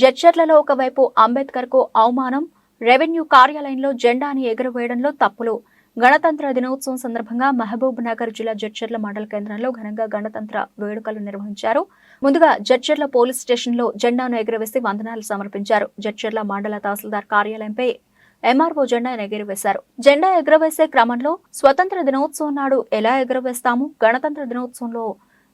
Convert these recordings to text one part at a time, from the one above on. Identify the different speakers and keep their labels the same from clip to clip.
Speaker 1: జడ్చర్లలో ఒకవైపు అంబేద్కర్కు అవమానం రెవెన్యూ కార్యాలయంలో జెండాని ఎగురవేయడంలో తప్పులు. గణతంత్ర దినోత్సవం సందర్భంగా మహబూబ్ నగర్ జిల్లా జడ్చర్ల మండల కేంద్రంలో ఘనంగా గణతంత్ర వేడుకలు నిర్వహించారు. ముందుగా జడ్చర్ల పోలీస్ స్టేషన్లో జెండాను ఎగురవేసి వందనాలు సమర్పించారు. జడ్చర్ల మండల తహసీల్దార్ కార్యాలయంపై ఎంఆర్ఓ జెండాను ఎగురవేశారు. జెండా ఎగురవేసే క్రమంలో స్వతంత్ర దినోత్సవం నాడు ఎలా ఎగురవేస్తాము? గణతంత్ర దినోత్సవంలో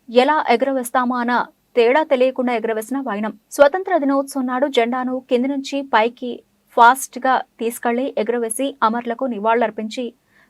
Speaker 1: ఎలా ఎగురవేస్తామా అన్న తేడా తెలియకుండా ఎగరవేసిన వైనం. స్వతంత్ర దినోత్సవం నాడు జెండాను కింది నుంచి పైకి ఫాస్ట్గా తీసుకెళ్ళి ఎగురవేసి అమరులకు నివాళులర్పించి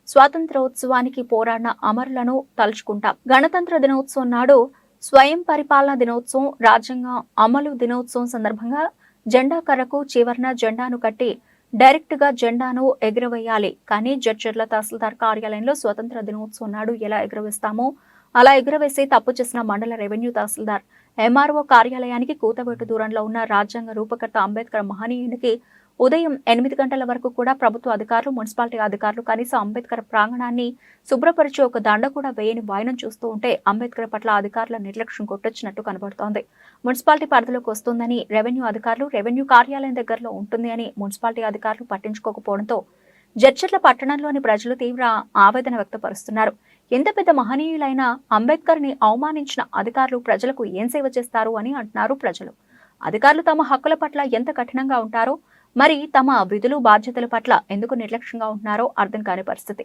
Speaker 1: స్వాతంత్రోత్సవానికి పోరాడిన అమరులను తలుచుకుంటాం. గణతంత్ర దినోత్సవం నాడు స్వయం పరిపాలన దినోత్సవం రాజ్యాంగ అమలు దినోత్సవం సందర్భంగా జెండా కర్రకు చివరన జెండాను కట్టి డైరెక్ట్గా జెండాను ఎగురవేయాలి. కానీ జడ్చర్ల తహసీల్దార్ కార్యాలయంలో స్వతంత్ర దినోత్సవం నాడు ఎలా ఎగురవేస్తామో అలా ఎగురవేసి తప్పు చేసిన మండల రెవెన్యూ తహసీల్దార్ ఎంఆర్ఓ కార్యాలయానికి కూతవేటు దూరంలో ఉన్న రాజ్యాంగ రూపకర్త అంబేద్కర్ మహనీయునికి ఉదయం ఎనిమిది గంటల వరకు కూడా ప్రభుత్వ అధికారులు మున్సిపాలిటీ అధికారులు కనీసం అంబేద్కర్ ప్రాంగణాన్ని శుభ్రపరిచి ఒక దండ కూడా వేయని వాయనం చూస్తూ ఉంటే అంబేద్కర్ పట్ల అధికారుల నిర్లక్ష్యం కొట్టొచ్చినట్టు కనబడుతోంది. మున్సిపాలిటీ పరిధిలోకి వస్తుందని రెవెన్యూ అధికారులు రెవెన్యూ కార్యాలయం దగ్గరలో ఉంటుంది అని మున్సిపాలిటీ అధికారులు పట్టించుకోకపోవడంతో జడ్చర్ల పట్టణంలోని ప్రజలు తీవ్ర ఆవేదన వ్యక్తపరుస్తున్నారు. ఎంత పెద్ద మహనీయులైన అంబేద్కర్ని అవమానించిన అధికారులు ప్రజలకు ఏం సేవ చేస్తారు అని అంటున్నారు ప్రజలు. అధికారులు తమ హక్కుల పట్ల ఎంత కఠినంగా ఉంటారో మరి తమ విధులు బాధ్యతల పట్ల ఎందుకు నిర్లక్ష్యంగా ఉంటున్నారో అర్థం కాని పరిస్థితి.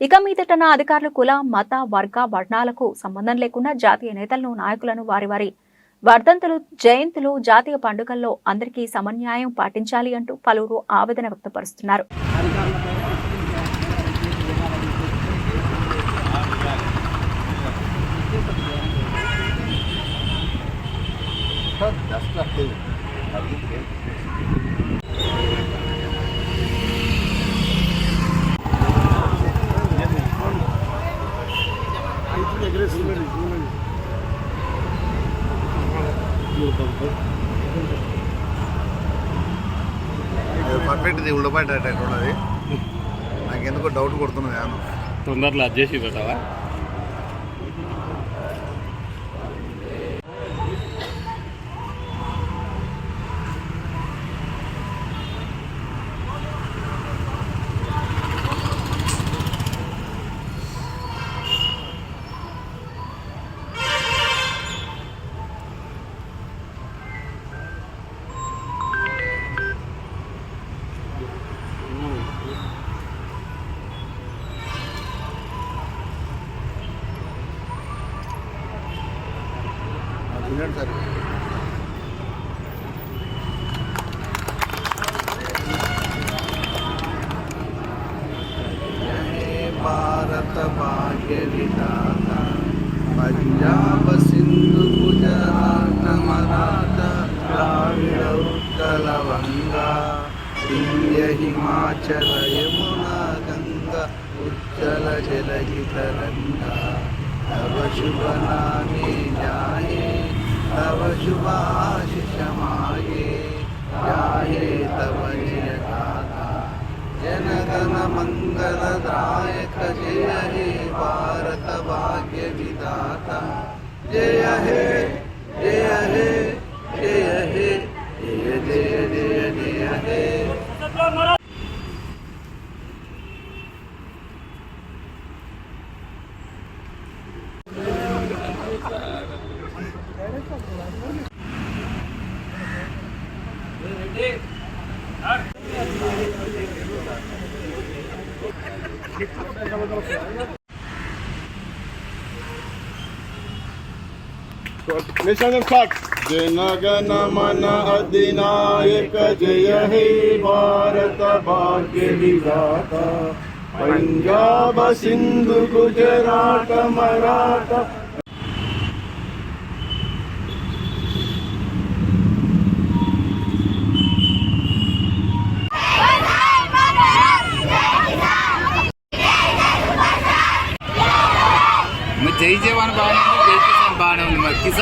Speaker 1: ఇక మీదటన అధికారులు కుల మత వర్గ వర్ణాలకు సంబంధం లేకుండా జాతీయ నేతలను నాయకులను వారి వారి వర్ధంతులు జయంతులు జాతీయ పండుగల్లో అందరికీ సమన్యాయం పాటించాలి అంటూ పలువురు ఆవేదన వ్యక్తపరుస్తున్నారు.
Speaker 2: పర్ఫెక్ట్ ఇది ఉళ్ళబడ్డట్టు ఉన్నది. నాకు ఎందుకో డౌట్ కొడుతున్నది అను
Speaker 3: తొందరలో అడ్జస్ట్ చేసి పెట్టావా
Speaker 2: ఉండండి సార్. భారత భాగ్య విధాత పంజాబ సింధు గుజరాత మరాఠ ద్రావిడ ఉత్తల వంగ వింధ్య హిమాచల యమున గంగ ఉజ్జల జలగి తరంగ శుభనా तव शुभाशिष माये जाये तव जय गाथा जनगण मङ्गलदायक जय हे भारत भाग्य विधाता जय हे जय हे जय हे, जय जय जय जय हे।
Speaker 4: जनगण मन अधिनायक जय हे भारत भाग्य विधाता पंजाब सिंधु गुजरात मराठा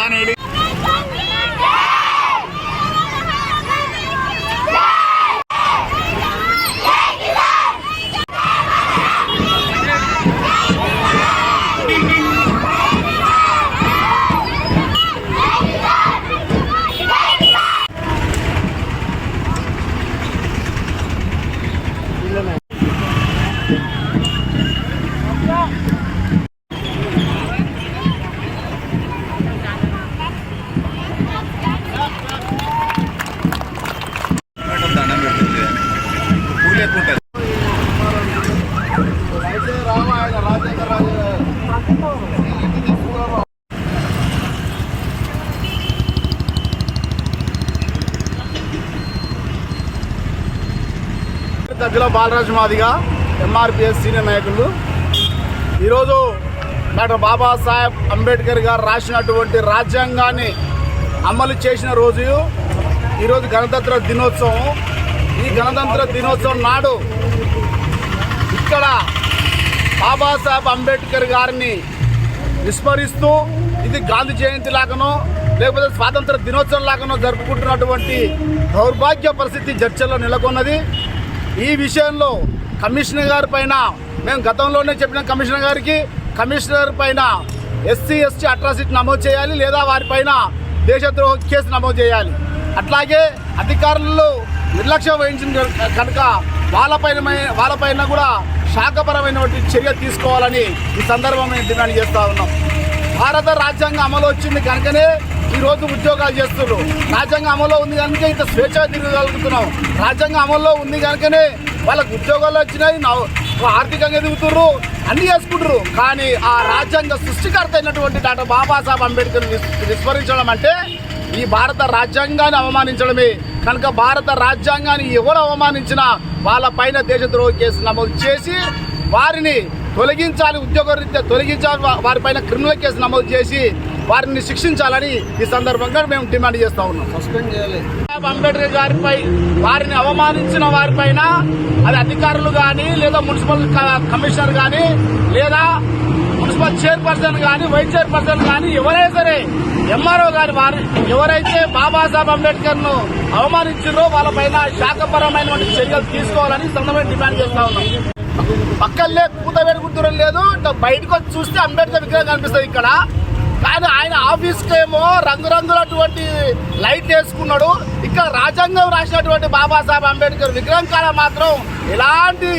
Speaker 3: ఉంది మరి కిసాన్
Speaker 5: బాలరాజు మాదిగా ఎంఆర్పిఎస్ సీనియర్ నాయకులు. ఈరోజు డాక్టర్ బాబాసాహెబ్ అంబేద్కర్ గారు రాసినటువంటి రాజ్యాంగాన్ని అమలు చేసిన రోజు ఈరోజు గణతంత్ర దినోత్సవం. ఈ గణతంత్ర దినోత్సవం నాడు ఇక్కడ బాబాసాహెబ్ అంబేద్కర్ గారిని విస్మరిస్తూ ఇది గాంధీ జయంతి లాగానో లేకపోతే స్వాతంత్ర దినోత్సవం లాగానో జరుపుకుంటున్నటువంటి దౌర్భాగ్య పరిస్థితి చర్చల్లో నెలకొన్నది. ఈ విషయంలో కమిషనర్ గారి పైన మేము గతంలోనే చెప్పిన కమిషనర్ గారికి కమిషనర్ పైన ఎస్సీ ఎస్టీ అట్రాసిటీ నమోదు చేయాలి లేదా వారిపైన దేశద్రోహ కేసు నమోదు చేయాలి. అట్లాగే అధికారులు నిర్లక్ష్యం వహించిన కనుక వాళ్ళపైన వాళ్ళపైన కూడా శాఖపరమైనటువంటి చర్య తీసుకోవాలని ఈ సందర్భం మేము డిమాండ్ చేస్తూ ఉన్నాం. భారత రాజ్యాంగం అమలు వచ్చింది కనుకనే ఈ రోజు ఉద్యోగాలు చేస్తున్నారు రాజ్యాంగం అమల్లో ఉంది కనుక ఇంత స్వేచ్ఛ తిరగలుగుతున్నాం రాజ్యాంగం అమల్లో ఉంది కనుకనే వాళ్ళకు ఉద్యోగాలు వచ్చినాయి ఆర్థికంగా ఎదుగుతున్నారు అన్ని చేసుకుంటారు కానీ ఆ రాజ్యాంగ సృష్టికర్త అయినటువంటి డాక్టర్ బాబాసాహెబ్ అంబేద్కర్ విస్మరించడం అంటే ఈ భారత రాజ్యాంగాన్ని అవమానించడమే. కనుక భారత రాజ్యాంగాన్ని ఎవరు అవమానించినా వాళ్ళ పైన దేశద్రోహ కేసు నమోదు చేసి వారిని తొలగించాలి ఉద్యోగరీత్యా తొలగించాలి వారిపైన క్రిమినల్ కేసు నమోదు చేసి వారిని శిక్షించాలని ఈ సందర్భంగా మేము డిమాండ్ చేస్తా ఉన్నాం. అంబేద్కర్ గారిపై వారిని అవమానించిన వారిపైన అది అధికారులు కానీ లేదా మున్సిపల్ కమిషనర్ కానీ లేదా మున్సిపల్ చైర్పర్సన్ కానీ వైస్ చైర్పర్సన్ కానీ ఎవరైనా సరే ఎంఆర్ఓ గారి వారి ఎవరైతే బాబాసాహెబ్ అంబేద్కర్ను అవమానించారో వాళ్ళపైన శాఖపరమైనటువంటి చర్యలు తీసుకోవాలని సందర్భంగా డిమాండ్ చేస్తా ఉన్నాం. పక్కనే పూత పెరుగుతురం లేదు బయటకు వచ్చి చూస్తే అంబేద్కర్ విగ్రహం కనిపిస్తుంది ఇక్కడ. కానీ ఆయన ఆఫీస్కి ఏమో రంగురంగులటువంటి లైట్ వేసుకున్నాడు. ఇక్కడ రాజ్యాంగం రాసినటువంటి బాబాసాహెబ్ అంబేద్కర్ విగ్రహం కాడ మాత్రం ఎలాంటి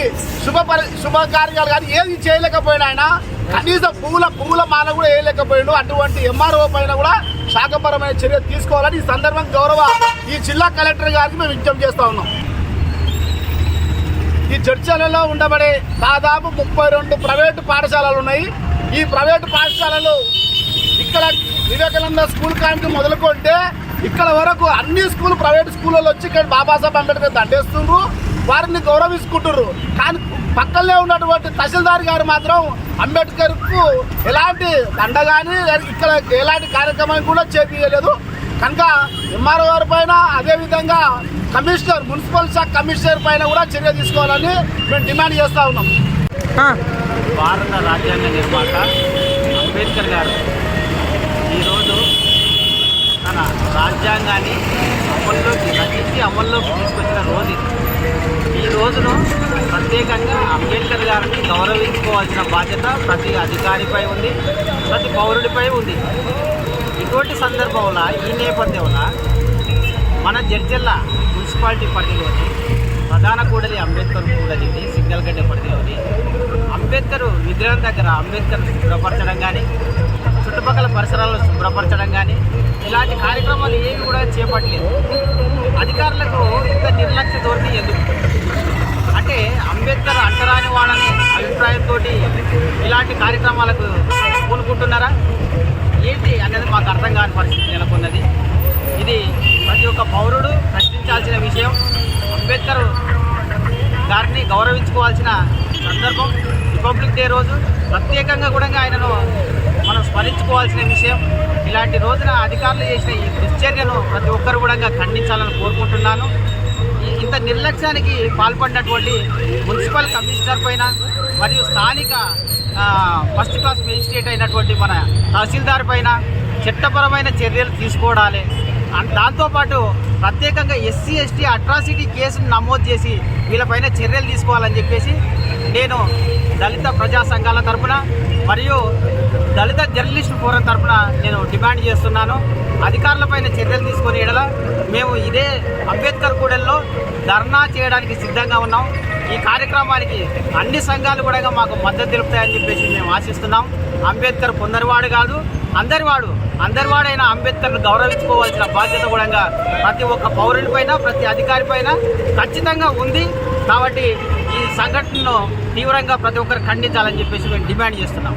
Speaker 5: శుభ పరి శుభకార్యాలు కానీ ఏది చేయలేకపోయాడు ఆయన. కనీసం పువ్వుల పువ్వుల మాల కూడా వేయలేకపోయాడు. అటువంటి ఎంఆర్ఓ పైన కూడా శాఖపరమైన చర్య తీసుకోవాలని ఈ సందర్భం గౌరవ ఈ జిల్లా కలెక్టర్ గారికి మేము విజ్ఞప్తి చేస్తూ ఉన్నాం. ఈ చర్చలలో ఉండబడే దాదాపు ముప్పై రెండు ప్రైవేటు పాఠశాలలు ఉన్నాయి. ఈ ప్రైవేటు పాఠశాలలు ఇక్కడ వివేకానంద స్కూల్ కాంటి మొదలుకుంటే ఇక్కడ వరకు అన్ని స్కూల్ ప్రైవేట్ స్కూళ్ళలో వచ్చి ఇక్కడ బాబాసాహెబ్ అంబేద్కర్ దండేస్తుండ్రు. వారిని గౌరవించుకుంటున్నారు కానీ పక్కనే ఉన్నటువంటి తహసీల్దార్ గారు మాత్రం అంబేద్కర్కు ఎలాంటి దండ కానీ ఇక్కడ ఎలాంటి కార్యక్రమం కూడా చేపించలేదు కనుక ఎంఆర్ఓ గారి పైన అదేవిధంగా కమిషనర్ మున్సిపల్ శాఖ కమిషనర్ పైన కూడా చర్య తీసుకోవాలని మేము డిమాండ్ చేస్తా ఉన్నాం.
Speaker 6: భారత రాజ్యాంగ నిర్మాత అంబేద్కర్ గారు ఈరోజు తన రాజ్యాంగాన్ని అమల్లోకి రచించి అమల్లోకి తీసుకొచ్చిన రోజు ఈ రోజును ప్రత్యేకంగా అంబేద్కర్ గారిని గౌరవించుకోవాల్సిన బాధ్యత ప్రతి అధికారిపై ఉంది ప్రతి పౌరుడిపై ఉంది. ఇటువంటి సందర్భంలో ఈ నేపథ్యంలో మన జడ్జెల్ల మున్సిపాలిటీ పరిధిలోని ప్రధాన కూడలి అంబేద్కర్ కూడలిని సింగల్గడ్డ పరిధిలోని అంబేద్కర్ విగ్రహం దగ్గర అంబేద్కర్ శుభ్రపరచడం కానీ చుట్టుపక్కల పరిసరాలను శుభ్రపరచడం కానీ ఇలాంటి కార్యక్రమాలు ఏవి కూడా చేపట్టలేదు. అధికారులకు ఇంత నిర్లక్ష్య ధోరణి ఎందుకు? అంటే అంబేద్కర్ అంటరాని వాళ్ళని అభిప్రాయంతో ఇలాంటి కార్యక్రమాలకు పూనుకుంటున్నారా? ఏంటి అనేది మాకు అర్థం కాని పరిస్థితి నెలకొన్నది. ఇది ప్రతి ఒక్క పౌరుడు ప్రశ్నించాల్సిన విషయం. అంబేద్కర్ గారిని గౌరవించుకోవాల్సిన సందర్భం రిపబ్లిక్ డే రోజు ప్రత్యేకంగా కూడా ఆయనను మనం విషయం. ఇలాంటి రోజున అధికారులు చేసిన ఈ దుశ్చర్యను ప్రతి ఒక్కరు కూడా ఖండించాలని కోరుకుంటున్నాను. ఇంత నిర్లక్ష్యానికి పాల్పడినటువంటి మున్సిపల్ కమిషనర్ పైన మరియు స్థానిక ఫస్ట్ క్లాస్ మెజిస్ట్రేట్ అయినటువంటి మన తహసీల్దార్ పైన చట్టపరమైన చర్యలు తీసుకోవడాలి. అండ్ దాంతోపాటు ప్రత్యేకంగా ఎస్సీ ఎస్టీ అట్రాసిటీ కేసును నమోదు చేసి వీళ్ళపైన చర్యలు తీసుకోవాలని చెప్పేసి నేను దళిత ప్రజా సంఘాల తరఫున మరియు దళిత జర్నలిస్ట్ ఫోరం తరపున నేను డిమాండ్ చేస్తున్నాను. అధికారులపైన చర్యలు తీసుకునే ఎడల మేము ఇదే అంబేద్కర్ కూడల్లో ధర్నా చేయడానికి సిద్ధంగా ఉన్నాం. ఈ కార్యక్రమానికి అన్ని సంఘాలు కూడా మాకు మద్దతు తెలుపుతాయని చెప్పేసి మేము ఆశిస్తున్నాం. అంబేద్కర్ కొందరివాడు కాదు అందరివాడు అందరివాడైన అంబేద్కర్ను గౌరవించుకోవాల్సిన బాధ్యత కూడా ప్రతి ఒక్క పౌరుని పైన ప్రతి అధికారి పైన ఖచ్చితంగా ఉంది. కాబట్టి ఈ సంఘటనను తీవ్రంగా ప్రతి ఒక్కరు ఖండించాలని చెప్పేసి మేము డిమాండ్ చేస్తున్నాం.